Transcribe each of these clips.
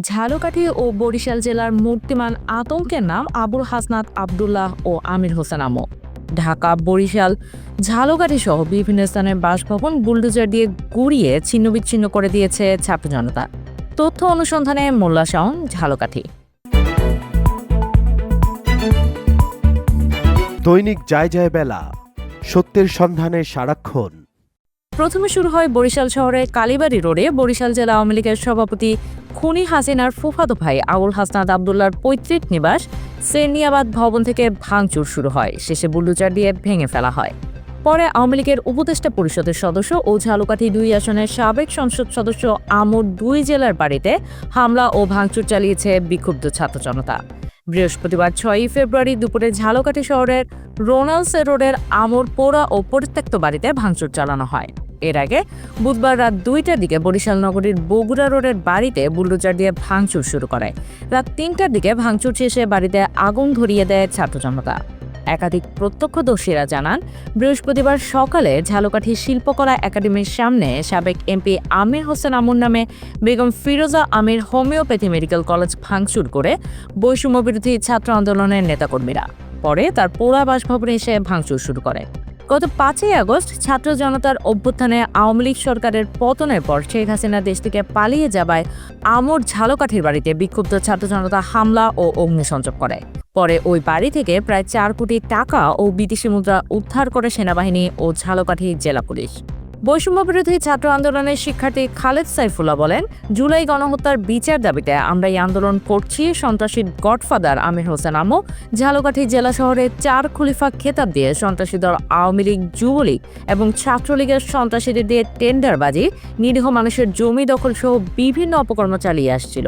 ঝালকাঠি ও বরিশাল জেলার মূর্তিমান আতঙ্কের নাম আবুল হাসনাত আবদুল্লাহ ও আমির হোসেন আমো। ঢাকা, বরিশাল, ঝালকাঠি সহ বিভিন্ন স্থানের বাসভবন বুলডোজার দিয়ে গুড়িয়ে ছিন্নবিচ্ছিন্ন করে দিয়েছে ছাত্র জনতা। তথ্য অনুসন্ধানে মোল্লা শাওন, ঝালকাঠি। দৈনিক যায় যায় বেলা, সত্যের সন্ধানে সারাক্ষণ। প্রথমে শুরু হয় বরিশাল শহরের কালীবাড়ি রোডে। বরিশাল জেলা আওয়ামী লীগের সভাপতি খুনি হাসিনার ফুফাতো ভাই আবুল হাসনাত আবদুল্লার পৈতৃক নিবাস সেনিয়াবাদ ভবন থেকে ভাঙচুর শুরু হয়। শেষে বুলডোজার দিয়ে ভেঙে ফেলা হয়। পরে আওয়ামী লীগের উপদেষ্টা পরিষদের সদস্য ও ঝালুকাঠি দুই আসনের সাবেক সংসদ সদস্য আমর দুই জেলার বাড়িতে হামলা ও ভাঙচুর চালিয়েছে বিক্ষুব্ধ ছাত্র জনতা। বৃহস্পতিবার ছয়ই ফেব্রুয়ারি দুপুরে ঝালকাঠি শহরের রোনালস রোডের আমর পোড়া ও পরিত্যক্ত বাড়িতে ভাঙচুর চালানো হয়। এর আগে বুধবার রাত দুইটার দিকে বরিশাল নগরীর বগুড়া রোডের বাড়িতে বুলডোজার দিয়ে ভাঙচুর শুরু করে। রাত তিনটার দিকে ভাঙচুর শেষে বাড়িতে আগুন ধরিয়ে দেয় ছাত্র জনতা। একাধিক প্রত্যক্ষদর্শীরা জানান, বৃহস্পতিবার সকালে ঝালকাঠি শিল্পকলা একাডেমির সামনে সাবেক এমপি আমির হোসেন আমুর নামে Begum Firoza Amir homeopathy medical college ভাঙচুর করে বৈষম্য বিরোধী ছাত্র আন্দোলনের নেতাকর্মীরা। পরে তার পোড়া বাসভবনে এসে ভাঙচুর শুরু করে। গত পাঁচই আগস্ট ছাত্র জনতার অভ্যুত্থানে আওয়ামী লীগ সরকারের পতনের পর শেখ হাসিনা দেশ থেকে পালিয়ে যাবায় আমর ঝালকাঠির বাড়িতে বিক্ষুব্ধ ছাত্র জনতা হামলা ও অগ্নিসংযোগ করে। পরে ওই বাড়ি থেকে প্রায় চার কোটি টাকা ও বিদেশি মুদ্রা উদ্ধার করে সেনাবাহিনী ও ঝালকাঠি জেলা পুলিশ। বৈষম্য বিরোধী ছাত্র আন্দোলনের শিক্ষার্থী খালেদ সাইফুল্লাহ বলেন, জুলাই গণহত্যার বিচার দাবিতে আমরা এই আন্দোলন করছি সন্ত্রাসীর গডফাদার আমির হোসেন আমো ঝালকাঠি জেলা শহরে চার খলিফা খেতাব দিয়ে সন্ত্রাসী দল আওয়ামী লীগ, যুবলীগ এবং ছাত্রলীগের সন্ত্রাসীদের দিয়ে টেন্ডারবাজি, নিরীহ মানুষের জমি দখল সহ বিভিন্ন অপকর্ম চালিয়ে আসছিল।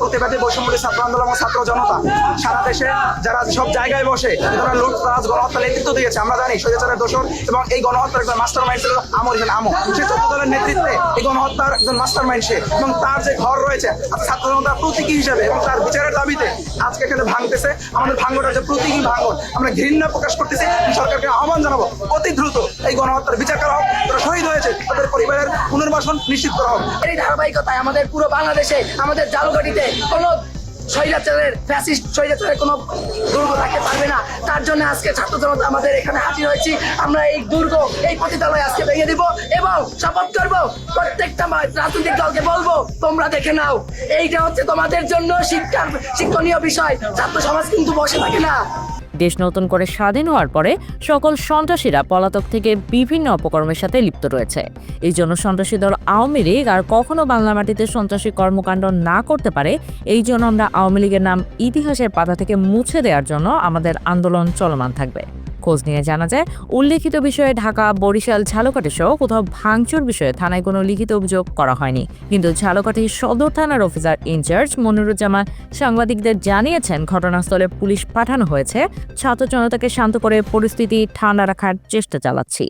প্রতিবাদে বৈষম্যী ছাত্র আন্দোলন ও ছাত্র জনতা সারা দেশে যারা সব জায়গায় বসে তারা লুটতরাজ গণহত্যা নেতৃত্ব দিয়েছে, আমরা জানি স্বৈরাচারের দোষর এবং এই গণহত্যার একজন মাস্টার মাইন্ড ছিল আমর হোসেন আমো সে চোদ্দ দলের নেতৃত্বে এই গণহত্যার একজন মাস্টার মাইন্ড সে এবং তার যে ঘর রয়েছে ছাত্র জনতার প্রতীকী হিসেবে এবং তার বিচারের দাবিতে আজকে এখানে ভাঙতেছে। আমাদের ভাঙনটা যে প্রতীকী ভাঙন আমরা ঘৃণা প্রকাশ করতেছি। সরকারকে আহ্বান জানাব, অতি দ্রুত এই গণহত্যার বিচার করা হোক, যারা শহীদ হয়েছে, তাদের পরিবারের পুনর্বাসন নিশ্চিত করা হোক। এই ধারাবাহিকতায় আমাদের পুরো বাংলাদেশে, আমাদের জালগাড়িতে কোনো স্বৈরাচারের, ফ্যাসিস্ট স্বৈরাচারের কোনো দুর্গ থাকতে পারবে না। তার জন্য আজকে ছাত্র জনতা আমাদের এখানে হাজির হয়েছি। আমরা এই দুর্গ, এই পতিতালয় আজকে ভেঙে দিব এবং শপথ করব। প্রত্যেকটা রাজনৈতিক দলকে বলব, তোমরা দেখে নাও। এইটা হচ্ছে তোমাদের জন্য শিক্ষার শিক্ষণীয় বিষয়। ছাত্র সমাজ কিন্তু বসে থাকে না। দেশ নতুন করে স্বাধীন হওয়ার পরে সকল সন্ত্রাসীরা পলাতক থেকে বিভিন্ন অপকর্মের সাথে লিপ্ত রয়েছে। এই জন্য সন্ত্রাসী দল আওয়ামী লীগ আর কখনো বাংলা মাটিতে সন্ত্রাসী কর্মকাণ্ড না করতে পারে, এই জন্য আমরা আওয়ামী লীগের নাম ইতিহাসের পাতা থেকে মুছে দেওয়ার জন্য আমাদের আন্দোলন চলমান থাকবে। খোঁজ নিয়ে জানা যায়, উল্লেখিত বিষয়ে ঢাকা, বরিশাল, ঝালকাঠি সহ কোথাও ভাঙচুর বিষয়ে থানায় কোনো লিখিত অভিযোগ করা হয়নি। কিন্তু ঝালকাঠি সদর থানার অফিসার ইনচার্জ মনিরুজ্জামান সাংবাদিকদের জানিয়েছেন, ঘটনাস্থলে পুলিশ পাঠানো হয়েছে। ছাত্র জনতাকে শান্ত করে পরিস্থিতি ঠান্ডা রাখার চেষ্টা চালাচ্ছি।